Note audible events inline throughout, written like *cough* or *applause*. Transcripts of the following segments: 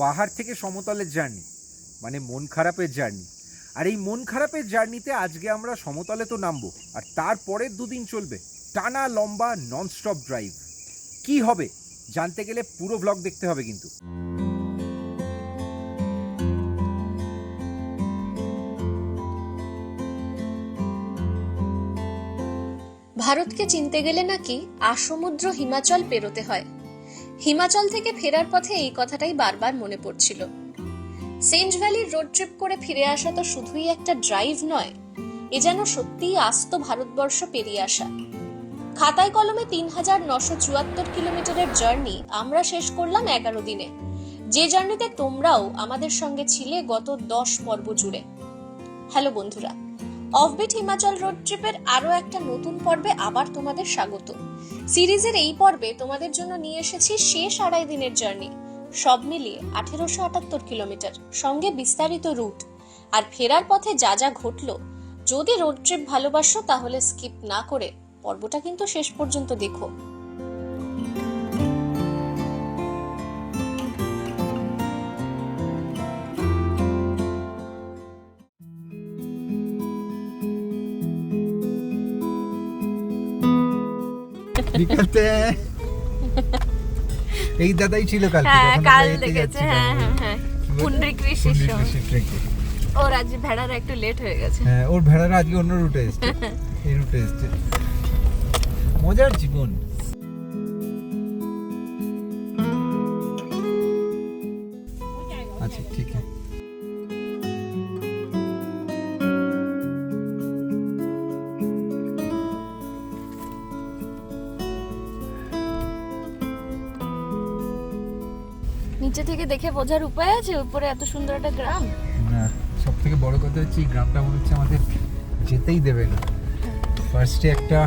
পাহাড় থেকে সমতলের জার্নি মানে মন খারাপের জার্নি। আর এই মন খারাপের জার্নিতে আজকে আমরা সমতলে তো নামবো, আর তারপরের দুদিন চলবে টানা লম্বা ননস্টপ ড্রাইভ কি হবে জানতে গেলে পুরো ব্লগ দেখতে হবে কিন্তু। ভারতকে চিনতে গেলে নাকি আসমুদ্র হিমাচল পেরোতে হয়। হিমাচল থেকে ফেরার পথে এই কথাটাই বারবার মনে পড়ছিল। সেন্ট ভ্যালির রোড ট্রিপ করে ফিরে আসা তো শুধুই একটা ড্রাইভ নয়, এ যেন সত্যিই আস্ত ভারতবর্ষ পেরিয়ে আসা। খাতায় কলমে তিন হাজার নশো চুয়াত্তর কিলোমিটারের জার্নি আমরা শেষ করলাম এগারো দিনে। যে জার্নিতে তোমরাও আমাদের সঙ্গে ছিলে গত দশ পর্ব জুড়ে। হ্যালো বন্ধুরা। অফবিট হিমাচল রোড ট্রিপের আরও একটা নতুন পর্বে আবার তোমাদের স্বাগত। সিরিজের এই পর্বে তোমাদের জন্য নিয়ে এসেছি শেষ আড়াই দিনের জার্নি। সব মিলিয়ে আঠেরোশো আটাত্তর কিলোমিটার, সঙ্গে বিস্তারিত রুট। আর ফেরার পথে যা যা ঘটলো, যদি রোড ট্রিপ ভালোবাসো তাহলে স্কিপ না করে পর্বটা কিন্তু শেষ পর্যন্ত দেখো। এই দাদাই ছিল কালকে হ্যাঁ কাল দেখেছে হ্যাঁ হ্যাঁ হ্যাঁ ঋষির ট্রেকে। ওর আজ ভেড়ার একটু লেট হয়ে গেছে। হ্যাঁ ওর ভেড়ারা আজকে অন্য রুটে এসেছে। *laughs* এই রুটে এসেছে। মজার জীবন। দেখে বোঝার উপায় আছে? উপরে এত সুন্দর একটা গ্রাম। না সব থেকে বড় কথা হচ্ছে এই গ্রামটা মনে হচ্ছে আমাদের যেতেই দেবে না। ফার্স্টে একটা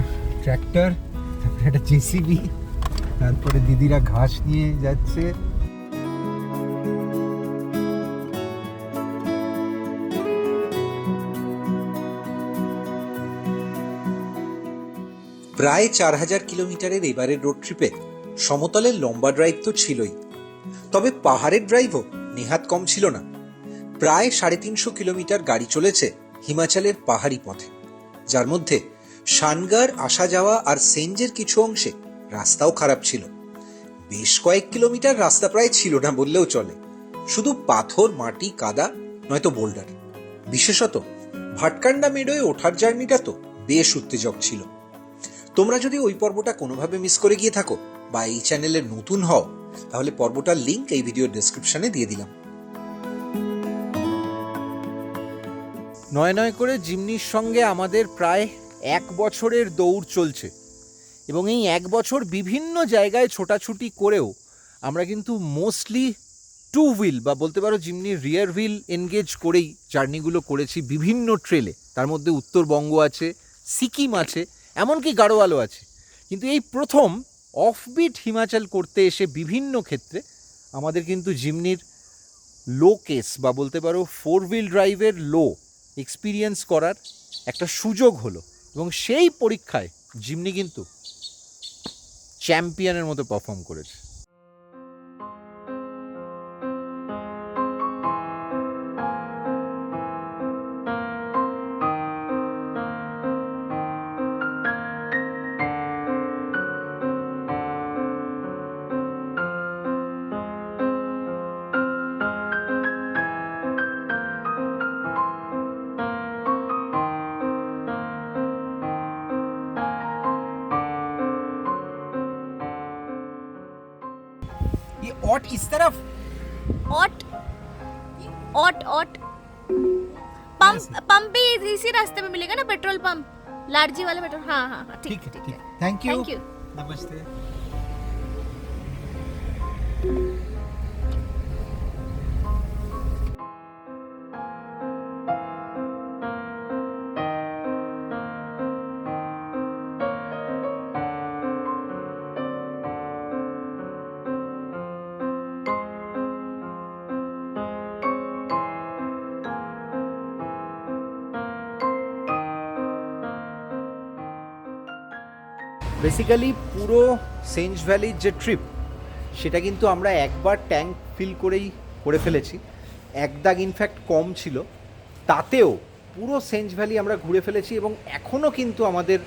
ট্র্যাক্টর তারপরে একটা জেসিবি তারপরে দিদিরা ঘাস নিয়ে যাচ্ছে। প্রায় চার হাজার কিলোমিটারের এবারের রোড ট্রিপে সমতলের লম্বা ড্রাইভ তো ছিলই। তবে পাহাড়ের ড্রাইভও নেহাত কম ছিল না। প্রায় সাড়ে তিনশো কিলোমিটার গাড়ি চলেছে হিমাচলের পাহাড়ি পথে। যার মধ্যে শানগার আসা যাওয়া আর সেঞ্জের কিছু অংশে রাস্তাও খারাপ ছিল। বেশ কয়েক কিলোমিটার রাস্তা প্রায় ছিল না বললেও চলে। শুধু পাথর, মাটি, কাদা, নয়তো বোল্ডার। বিশেষত ভাটকান্ডা মেডোয় ওঠার জার্নিটা তো বেশ উত্তেজক ছিল। তোমরা যদি ওই পর্বটা কোনোভাবে মিস করে গিয়ে থাকো বা এই চ্যানেলে নতুন হও তাহলে পর্বটার লিংক এই ভিডিওর ডেসক্রিপশনে দিয়ে দিলাম। নয় নয় করে জিমনির সঙ্গে আমাদের প্রায় এক বছরের দৌড় চলছে এবং এই এক বছর বিভিন্ন জায়গায় ছোটাছুটি করেও আমরা কিন্তু মোস্টলি টু হুইল বা বলতে পারো জিমনির রিয়ার হুইল এনগেজ করেই জার্নিগুলো করেছি বিভিন্ন ট্রেলে তার মধ্যে উত্তরবঙ্গ আছে, সিকিম আছে, এমনকি গাড়োয়ালও আছে। কিন্তু এই প্রথম অফবিট হিমাচল করতে এসে বিভিন্ন ক্ষেত্রে আমাদের কিন্তু জিমনির লো কেস বা বলতে পারো ফোর হুইল ড্রাইভের লো এক্সপিরিয়েন্স করার একটা সুযোগ হলো এবং সেই পরীক্ষায় জিমনি কিন্তু চ্যাম্পিয়নের মতো পারফর্ম করেছে। लाडजीवाला भेटून. हां हां हां. ठीक ठीक आहे थँक्यू थँक्यू नमस्ते. বেসিক্যালি পুরো সেঞ্জ ভ্যালির যে ট্রিপ সেটা কিন্তু আমরা একবার ট্যাঙ্ক ফিল করেই করে ফেলেছি। এক দাগ ইনফ্যাক্ট কম ছিল। তাতেও পুরো সেঞ্জ ভ্যালি আমরা ঘুরে ফেলেছি এবং এখনও কিন্তু আমাদের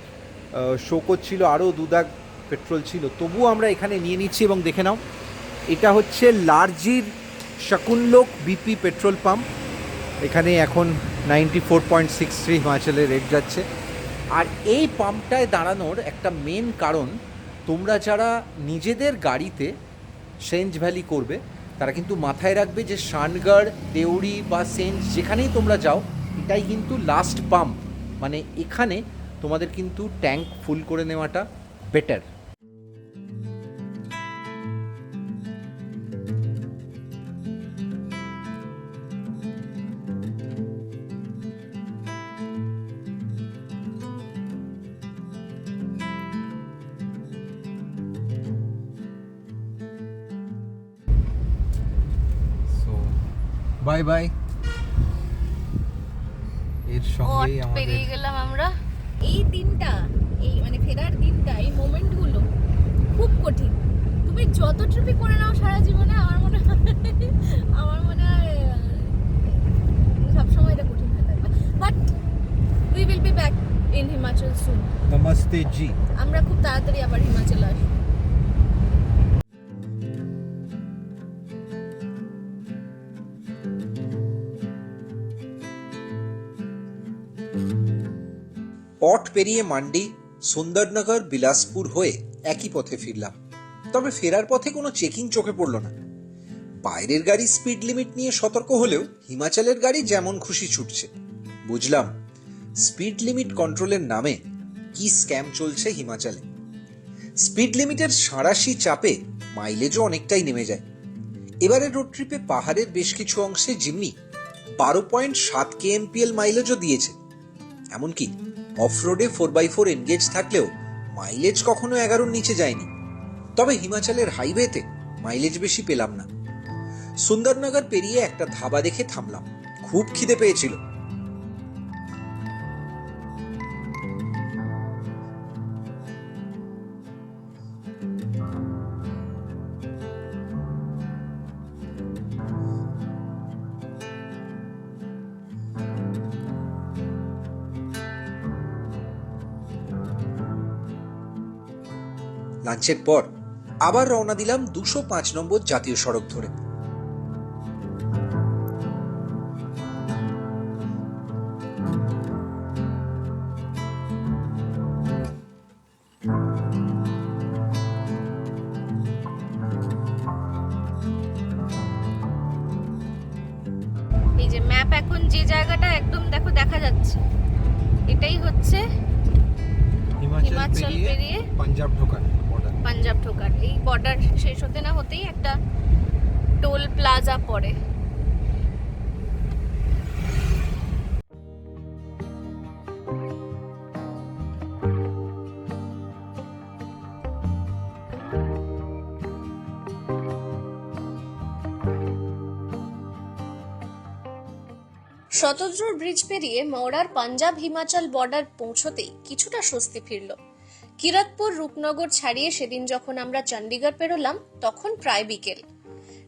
শো করছিল, আরও দাগ পেট্রোল ছিল। তবুও আমরা এখানে নিয়ে নিচ্ছি এবং দেখে নাও, এটা হচ্ছে লার্জির শকুনলোক বিপি পেট্রোল পাম্প এখানে এখন ninety four point six three হিমাচলের rate যাচ্ছে। আর এই পাম্পটায় দাঁড়ানোর একটা মেন কারণ, তোমরা যারা নিজেদের গাড়িতে সেঞ্জ ভ্যালি করবে, তারা কিন্তু মাথায় রাখবে যে শানগড় দেউড়ি বা সেঞ্জ যেখানেই তোমরা যাও, এটাই কিন্তু লাস্ট পাম্প মানে এখানে তোমাদের কিন্তু ট্যাঙ্ক ফুল করে নেওয়াটা বেটার বাই বাই এর ওট পেরিয়ে গেলাম আমরা? এই দিনটা এই মানে ফেরার দিনটা এই মোমেন্টগুলো খুব কঠিন। তুমি যত ট্রিপই করে নাও সারা জীবনে আমার মনে হয় আমার মনে হয় সবসময় এটা কঠিন হয়ে থাকবে। But we will be back in Himachal soon namaste ji আমরা খুব তাড়াতাড়ি আবার হিমাচল পট পেরিয়ে মান্ডি, সুন্দরনগর, বিলাসপুর হয়ে একই পথে ফিরলাম। তবে ফেরার পথে কোনো চেকিং চোখে পড়ল না। বাইরের গাড়ি স্পিড লিমিট নিয়ে সতর্ক হলেও হিমাচলের গাড়ি যেমন খুশি ছুটছে। বুঝলাম, স্পিড লিমিট কন্ট্রোলের নামে কি স্ক্যাম চলছে হিমাচলে। স্পিড লিমিটের সাঁড়াশি চাপে মাইলেজও অনেকটাই নেমে যায়। এবারে রোড ট্রিপে পাহাড়ের বেশ কিছু অংশে জিমনি বারো পয়েন্ট সাত কেএমপিএল মাইলেজও দিয়েছে। এমনকি অফ রোডে ফোর বাই ফোর এনগেজ থাকলেও মাইলেজ কখনো এগারোর নিচে যায়নি। তবে হিমাচলের হাইওয়েতে মাইলেজ বেশি পেলাম না। সুন্দরনগর পেরিয়ে একটা ধাবা দেখে থামলাম। খুব খিদে পেয়েছিল। লাঞ্চের পর আবার রওনা দিলাম দুশো পাঁচ নম্বর জাতীয় সড়ক ধরে। এই যে ম্যাপ এখন যে জায়গাটা একদম দেখো দেখা যাচ্ছে। এটাই হচ্ছে হিমাচল পেরিয়ে পাঞ্জাব ঢোকার এই বর্ডার শেষ হতে না হতেই একটা টোল প্লাজা পড়ে। শতদ্রুর ব্রিজ পেরিয়ে মৌরার পাঞ্জাব হিমাচল বর্ডার পৌঁছতেই কিছুটা স্বস্তি ফিরল। কিরাতপুর রূপনগর ছাড়িয়ে সেদিন যখন আমরা চণ্ডীগড় পেরোলাম, তখন প্রায় বিকেল।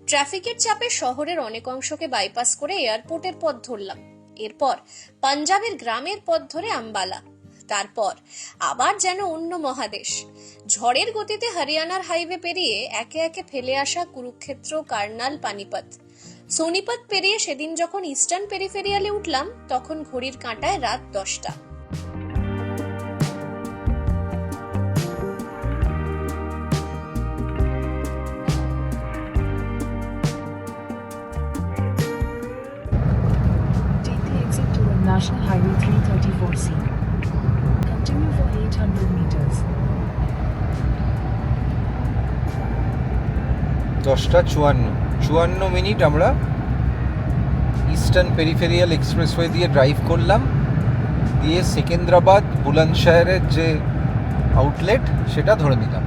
ট্রাফিকের চাপে শহরের অনেক অংশকে বাইপাস করে এয়ারপোর্টের পথ ধরলাম। এরপর পাঞ্জাবের গ্রামের পথ ধরে আম্বালা। তারপর আবার যেন অন্য মহাদেশ। ঝড়ের গতিতে হরিয়ানার হাইওয়ে পেরিয়ে একে একে ফেলে আসা কুরুক্ষেত্র, কার্নাল, পানিপথ। সোনিপত পেরিয়ে সেদিন যখন ইস্টার্ন পেরিফেরিয়ালে উঠলাম, তখন ঘড়ির কাঁটায় রাত দশটা। দশটা চুয়ান্ন। চুয়ান্ন মিনিট আমরা ইস্টার্ন পেরিফেরিয়াল এক্সপ্রেসওয়ে দিয়ে ড্রাইভ করলাম। দিয়ে সেকেন্দ্রাবাদ বুলন্দশহরের যে আউটলেট, সেটা ধরে নিলাম।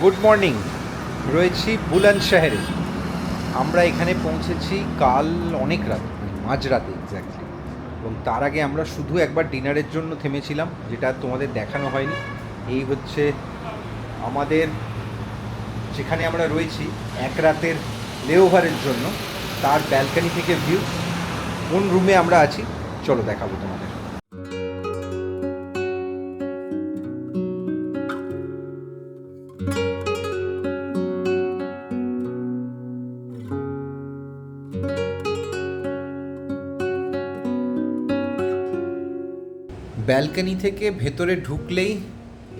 গুড মর্নিং রয়েছি বুলন্দশহরে আমরা এখানে পৌঁছেছি কাল অনেক রাত মাঝরাতে এক্স্যাক্টলি এবং তার আগে আমরা শুধু একবার ডিনারের জন্য থেমেছিলাম, যেটা তোমাদের দেখানো হয়নি। এই হচ্ছে আমাদের, যেখানে আমরা রয়েছি এক রাতের লেওভারের জন্য, তার ব্যালকানি থেকে ভিউ কোন রুমে আমরা আছি? চলো দেখাবো তোমাদের। ব্যালকানি থেকে ভেতরে ঢুকলেই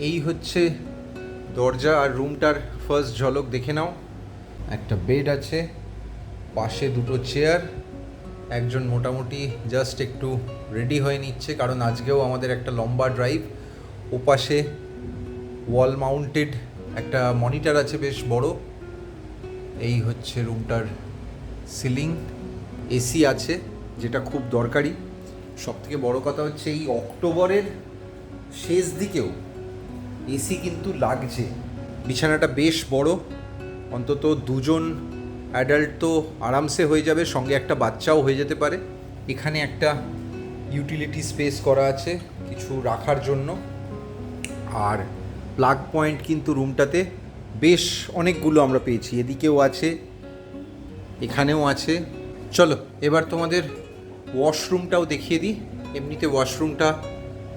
এই হচ্ছে দরজা আর রুমটার ফার্স্ট ঝলক দেখে নাও। একটা বেড আছে, পাশে দুটো চেয়ার একজন মোটামুটি জাস্ট একটু রেডি হয়ে নিচ্ছে, কারণ আজকেও আমাদের একটা লম্বা ড্রাইভ ওপাশে ওয়াল মাউন্টেড একটা মনিটর আছে বেশ বড়, এই হচ্ছে রুমটার সিলিং এসি আছে, যেটা খুব দরকারি। সবথেকে বড় কথা হচ্ছে এই অক্টোবরের শেষ দিকেও এসি কিন্তু লাগছে। বিছানাটা বেশ বড়। অন্তত দুজন অ্যাডাল্ট তো আরামসে হয়ে যাবে, সঙ্গে একটা বাচ্চাও হয়ে যেতে পারে। এখানে একটা ইউটিলিটি স্পেস করা আছে কিছু রাখার জন্য। আর প্লাগ পয়েন্ট কিন্তু রুমটাতে বেশ অনেকগুলো আমরা পেয়েছি। এদিকেও আছে, এখানেও আছে। চলো, এবার তোমাদের ওয়াশরুমটাও দেখিয়ে দিই। এমনিতে ওয়াশরুমটা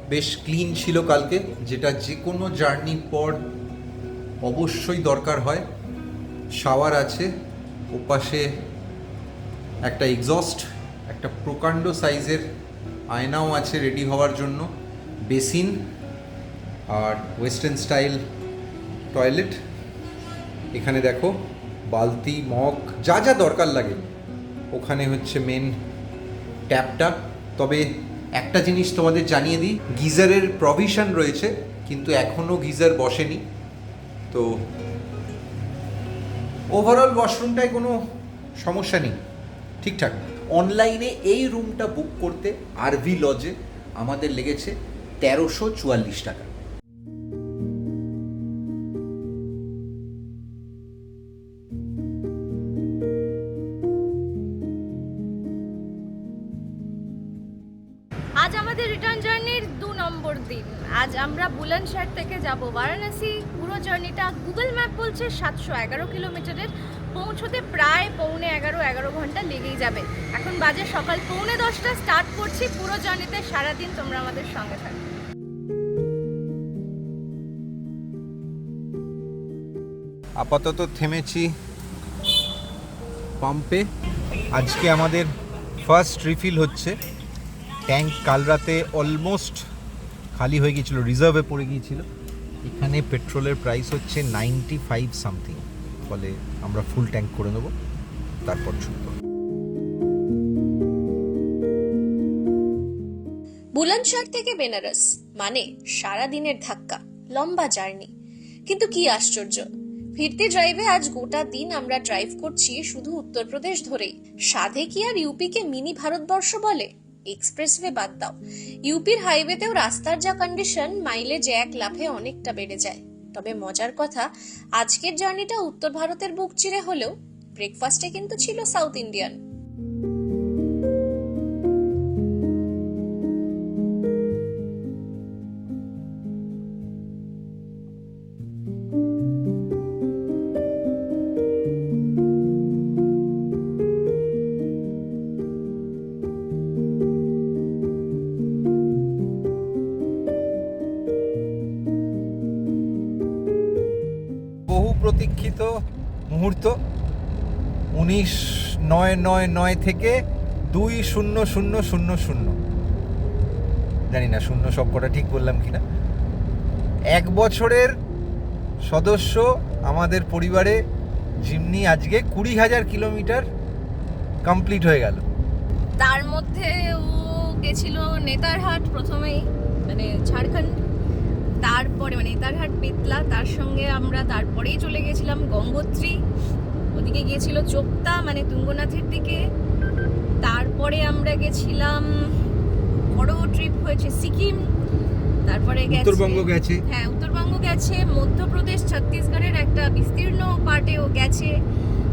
বেশ ক্লিন ছিল কালকে, যেটা যে কোনো জার্নির পর অবশ্যই দরকার হয়। শাওয়ার আছে, ওপাশে একটা এক্সস্ট একটা প্রকাণ্ড সাইজের আয়নাও আছে রেডি হওয়ার জন্য। বেসিন আর ওয়েস্টার্ন স্টাইল টয়লেট এখানে দেখো, বালতি, মগ, যা যা দরকার লাগে। ওখানে হচ্ছে মেন ট্যাপটা। তবে একটা জিনিস তোমাদের জানিয়ে দিই, গিজারের প্রভিশন রয়েছে, কিন্তু এখনও গিজার বসেনি। তো ওভারঅল ওয়াশরুমটায় কোনো সমস্যা নেই, ঠিকঠাক। অনলাইনে এই রুমটা বুক করতে আরভি লজে আমাদের লেগেছে তেরোশো চুয়াল্লিশ টাকা। আজ আমাদের রিটার্ন জার্নির দু নম্বর দিন। আজ আমরা বুলন্দশহর থেকে যাব বারাণসী। পুরো জার্নিটা গুগল ম্যাপ বলছে সাতশো এগারো কিলোমিটারের। পৌঁছতে প্রায় পৌনে এগারো এগারো ঘণ্টা লেগেই যাবে। এখন বাজে সকাল পৌনে দশটা। স্টার্ট করছি পুরো জার্নিতে সারাদিন তোমরা আমাদের সঙ্গে থাকবে আপাতত থেমেছি পাম্পে আজকে আমাদের ফার্স্ট রিফিল হচ্ছে। ট্যাঙ্ক কাল রাতে অলমোস্ট খালি হয়ে গিয়েছিল, রিজার্ভে পড়ে গিয়েছিল। এখানে পেট্রোলের প্রাইস হচ্ছে নাইনটি ফাইভ সামথিং ফলে আমরা ফুল ট্যাঙ্ক করে নেব, তারপর ছুটবো বুলন্দশহর থেকে বেনারস মানে সারা দিনের ধাক্কা, লম্বা জার্নি। কিন্তু কি আশ্চর্য, ফিরতে ড্রাইভে আজ গোটা দিন আমরা ড্রাইভ করছি শুধু উত্তরপ্রদেশ ধরেই। সাধে কি আর ইউপিকে মিনি ভারতবর্ষ বলে? এক্সপ্রেসওয়ে বাদ দাও। ইউপির হাইওয়েতেও রাস্তার যা কন্ডিশন, মাইলেজ এক লাভে অনেকটা বেড়ে যায়। তবে মজার কথা, আজকের জার্নিটা উত্তর ভারতের বুক চিরে হলেও, ব্রেকফাস্টে কিন্তু ছিল সাউথ ইন্ডিয়ান। মুহূর্ত, উনিশ নয় নয় নয় থেকে দুই শূন্য শূন্য শূন্য শূন্য। জানি না, শূন্য সবকটা ঠিক বললাম কিনা এক বছরের সদস্য আমাদের পরিবারে জিমনি আজকে কুড়ি হাজার কিলোমিটার কমপ্লিট হয়ে গেল। তার মধ্যে ও গেছিল নেতারহাট প্রথমেই মানে ঝাড়খণ্ড মানে বেতলা তার সঙ্গে আমরা তারপরেই চলে গেছিলাম গঙ্গোত্রী। ওদিকে গিয়েছিল চোপতা মানে তুঙ্গনাথের দিকে। তারপরে আমরা গেছিলাম বড় ট্রিপ হয়েছে সিকিম। তারপরে গেছে উত্তরবঙ্গ গেছে। হ্যাঁ উত্তরবঙ্গ গেছে মধ্যপ্রদেশ ছত্তিশগড়ের একটা বিস্তীর্ণ পার্টে ও গেছে।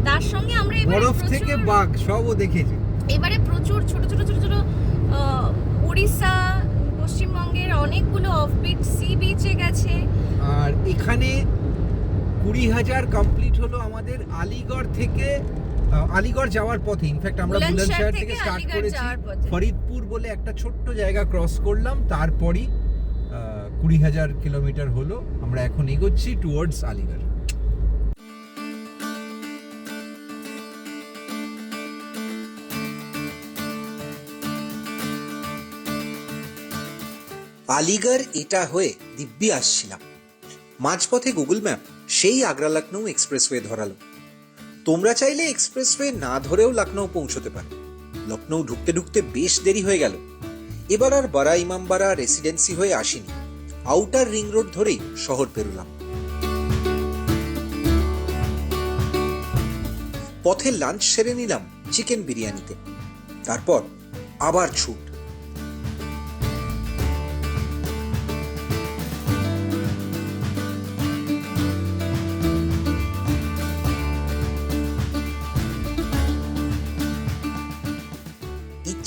তার সঙ্গে আমরা এবারে বরফ থেকে বাঘ সবও দেখেছে। এবারে প্রচুর ছোট ছোট ছোট ছোট উড়িষ্যা পশ্চিমবঙ্গের অনেকগুলো অফবিট সি বিচে গেছে। আর এখানে কুড়ি হাজার কমপ্লিট হলো আমাদের আলিগড় থেকে আলিগড় যাওয়ার পথে। ইনফ্যাক্ট আমরা বুলন্দশহর থেকে স্টার্ট করেছি। ফরিদপুর বলে একটা ছোট্ট জায়গা ক্রস করলাম। তারপরই কুড়ি হাজার কিলোমিটার হলো। আমরা এখন এগোচ্ছি টুয়ার্ডস আলিগড়। আলিগড় এটা হয়ে দিব্যি আসছিলাম। মাঝপথে গুগল ম্যাপ সেই আগ্রা লখনৌ এক্সপ্রেসওয়ে ধরালো। তোমরা চাইলে এক্সপ্রেসওয়ে না ধরেও লখনৌ পৌঁছতে পারো। লখনৌ ঢুকতে ঢুকতে বেশ দেরি হয়ে গেল। এবার আর বারা ইমামবাড়া রেসিডেন্সি হয়ে আসিনি। আউটার রিং রোড ধরেই শহর পেরুলাম। পথে লাঞ্চ সেরে নিলাম চিকেন বিরিয়ানিতে। তারপর আবার ছুট।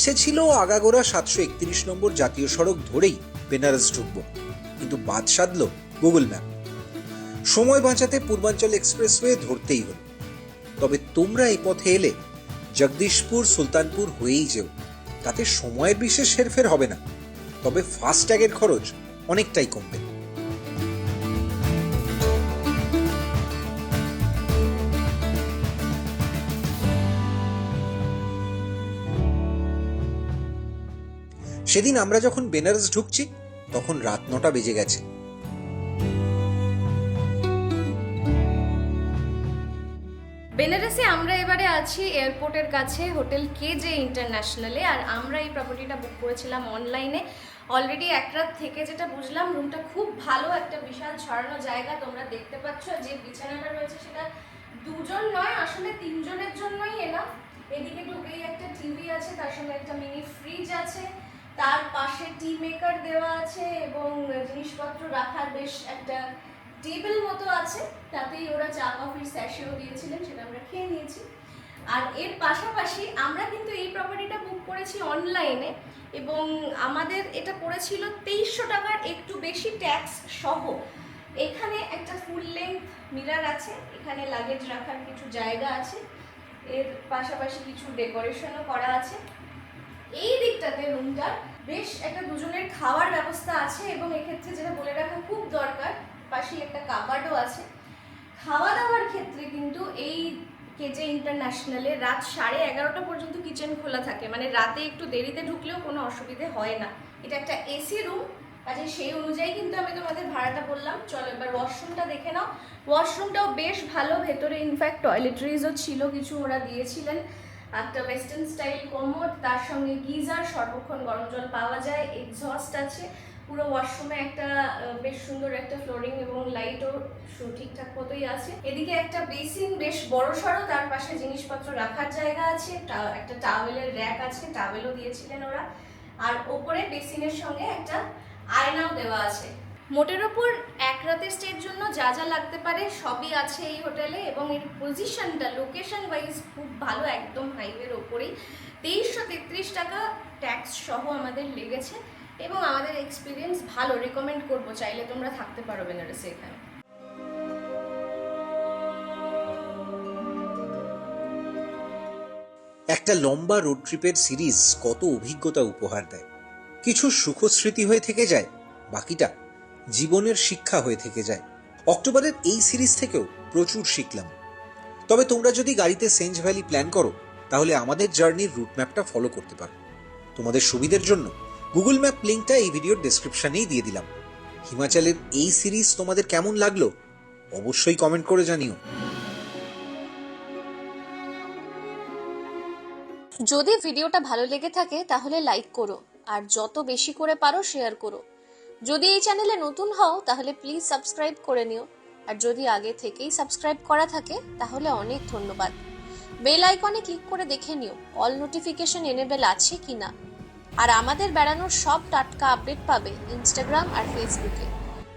ইচ্ছে ছিল আগাগোড়া সাতশো একত্রিশ নম্বর জাতীয় সড়ক ধরেই বেনারস ঢুকব। কিন্তু বাদ সাধল গুগল ম্যাপ। সময় বাঁচাতে পূর্বাঞ্চল এক্সপ্রেসওয়ে ধরতেই হলো। তবে তোমরা এই পথে এলে জগদীশপুর, সুলতানপুর হয়েই যেও। তাতে সময়ের বিশেষ হেরফের হবে না। তবে ফাস্ট্যাগের খরচ অনেকটাই কমবে। সেদিন আমরা যখন বেনারস ঢুকছি, তখন রাত নটা বেজে গেছে। বেনারসে আমরা এবারে আছি এয়ারপোর্টের কাছে, হোটেল কে জে ইন্টারন্যাশনালে, আর আমরা এই প্রপার্টিটা বুক করেছিলাম অনলাইনে অলরেডি এক রাত থেকে যেটা বুঝলাম রুমটা খুব ভালো, একটা বিশাল ছড়ানো জায়গা তোমরা দেখতে পাচ্ছ। যে বিছানাটা রয়েছে সেটা দুজন নয়, আসলে তিনজনের জন্যই এনা এদিকে ঢুকেই একটা টিভি আছে, তার সঙ্গে একটা মিনি ফ্রিজ আছে। তার পাশে টি মেকার দেওয়া আছে এবং জিনিসপত্র রাখার বেশ একটা টেবিল মতো আছে। তাতেই ওরা চা কফির স্যাশেও দিয়েছিলেন, সেটা আমরা খেয়ে নিয়েছি। আর এর পাশাপাশি আমরা কিন্তু এই প্রপার্টিটা বুক করেছি অনলাইনে এবং আমাদের এটা পড়েছিল তেইশশো টাকার একটু বেশি ট্যাক্স সহ। এখানে একটা ফুল লেন্থ মিরার আছে, এখানে লাগেজ রাখার কিছু জায়গা আছে। এর পাশাপাশি কিছু ডেকোরেশনও করা আছে। এই দিকটাতে রুমটার বেশ একটা দুজনের খাওয়ার ব্যবস্থা আছে এবং এক্ষেত্রে যেটা বলে রাখা খুব দরকার, পাশেই একটা কাবার্ডও আছে। খাওয়া দাওয়ার ক্ষেত্রে কিন্তু এই কেজে ইন্টারন্যাশনালে রাত সাড়ে এগারোটা পর্যন্ত কিচেন খোলা থাকে। মানে রাতে একটু দেরিতে ঢুকলেও কোনো অসুবিধে হয় না। এটা একটা এসি রুম কাজে সেই অনুযায়ী কিন্তু আমি তোমাদের ভাড়াটা বললাম। চলো এবার ওয়াশরুমটা দেখে নাও। ওয়াশরুমটাও বেশ ভালো, ভেতরে ইনফ্যাক্ট টয়লেটরিজও ছিল, কিছু ওরা দিয়েছিলেন। একটা ওয়েস্টার্ন স্টাইল কোমোড তার সঙ্গে গিজার, সর্বক্ষণ গরম জল পাওয়া যায় এক্সস্ট আছে। পুরো ওয়াশরুমে একটা বেশ সুন্দর একটা ফ্লোরিং এবং লাইটও ঠিকঠাক মতোই আছে। এদিকে একটা বেসিন বেশ বড় সড়ো তার পাশে জিনিসপত্র রাখার জায়গা আছে। একটা টাওয়েলের র্যাক আছে টাওয়েলও দিয়েছিলেন ওরা। আর ওপরে বেসিনের সঙ্গে একটা আয়নাও দেওয়া আছে। মোটের ওপর এক রাতের স্টের জন্য যা যা লাগতে পারে সবই আছে এই হোটেলে এবং এর পজিশনটা লোকেশন ওয়াইজ খুব ভালো, একদম হাইওয়ের ওপরেই। তেইশশো তেত্রিশ টাকা ট্যাক্স সহ আমাদের লেগেছে এবং আমাদের এক্সপিরিয়েন্স ভালো রেকমেন্ড করব। চাইলে তোমরা থাকতে পারো বেনারসে এখানে। একটা লম্বা রোড ট্রিপের সিরিজ কত অভিজ্ঞতা উপহার দেয়। কিছু সুখস্মৃতি হয়ে থেকে যায়, বাকিটা জীবনের শিক্ষা হয়ে থেকে যায়। অক্টোবরের এই সিরিজ থেকেও প্রচুর শিখলাম। তবে তোমরা যদি গাড়িতে সেঞ্জ ভ্যালি প্ল্যান করো, তাহলে আমাদের জার্নির রুট ম্যাপটা ফলো করতে পারো। তোমাদের সুবিধের জন্য গুগল ম্যাপ লিঙ্কটা এই ভিডিওর ডেসক্রিপশনেই দিয়ে দিলাম। হিমাচলের এই সিরিজ তোমাদের কেমন লাগল, অবশ্যই কমেন্ট করে জানিও। যদি ভিডিওটা ভালো লেগে থাকে, তাহলে লাইক করো, আর যত বেশি করে পারো, শেয়ার করো। যদি এই চ্যানেলে নতুন হও, তাহলে প্লিজ সাবস্ক্রাইব করে নিও। আর যদি আগে থেকেই সাবস্ক্রাইব করা থাকে, তাহলে অনেক ধন্যবাদ। বেল আইকনে ক্লিক করে দেখে নিও অল নোটিফিকেশন এনেবেল আছে কি না। আর আমাদের বেড়ানোর সব টাটকা আপডেট পাবে ইনস্টাগ্রাম আর ফেসবুকে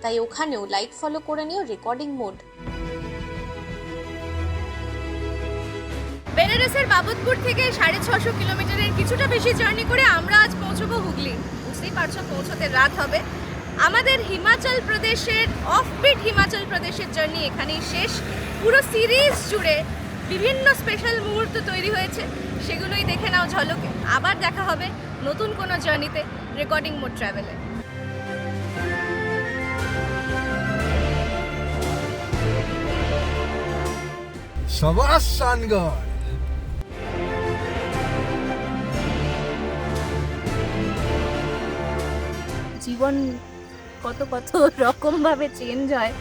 তাই ওখানেও লাইক ফলো করে নিও রেকর্ডিং মোড বেনারসের বাবতপুর থেকে সাড়ে ছশো কিলোমিটারের কিছুটা বেশি জার্নি করে আমরা আজ পৌঁছবো হুগলি। বুঝতেই পারছ, পৌঁছতে রাত হবে। আমাদের হিমাচল প্রদেশের অফবিট হিমাচল প্রদেশের জার্নি এখানেই শেষ। পুরো সিরিজ জুড়ে বিভিন্ন স্পেশাল মুহূর্ত তৈরি হয়েছে সেগুলোই দেখে নাও ঝলকে। আবার দেখা হবে নতুন কোনো জার্নিতে রেকর্ডিং মোড ট্রাভেলে সবার জীবন কত কত রকমভাবে চেঞ্জ হয়।